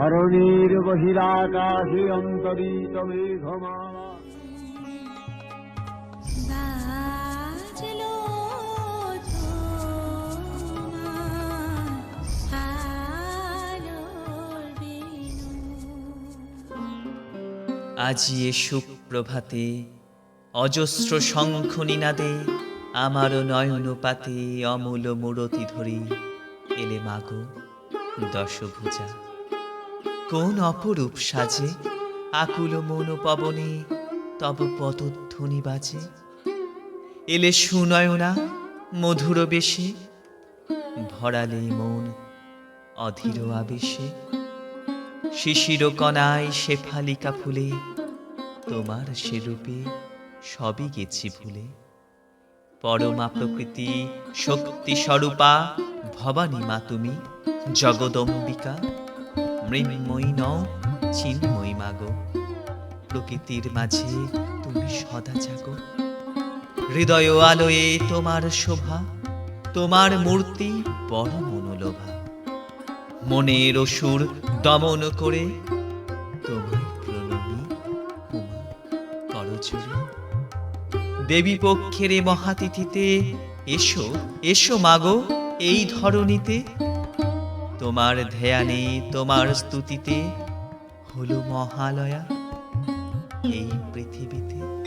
ধরণীর বহিরাকাশে অন্তরিত মেঘমালা। আজি এ সুপ্রভাতে অজস্র শঙ্খ নিনাদে আমার নয়ন পাতে অমূল মূরতি ধরি এলে মাগো দশভুজা কোন অপরূপ সাজে? আকুল মন পবনে তব পদধ্বনি বাজে। এলে সুনয়না মধুর বেশে, ভরালে মন অধীর আবেশে। শিশির কণায় শেফালিকা ফুলে, তোমার সে রূপে সবই গেছি ভুলে। পরমা প্রকৃতি শক্তি স্বরূপা ভবানী মা তুমি, জগদম্বিকা। মৃন্ময়ী নও, চিন্ময়ী মাগো। প্রকৃতির মাঝে তুমি সদা জাগো। হৃদয় আলোয়ে তোমার শোভা, তোমার মূর্তি বড় মনোলোভা। মনের অসুর দমন করে দেবী পক্ষের মহাতিথিতে এসো এসো মাগো, এই ধরণীতে তোমার ধ্যানে তোমার স্তুতিতে হলো মহালয়া। এই পৃথিবীতে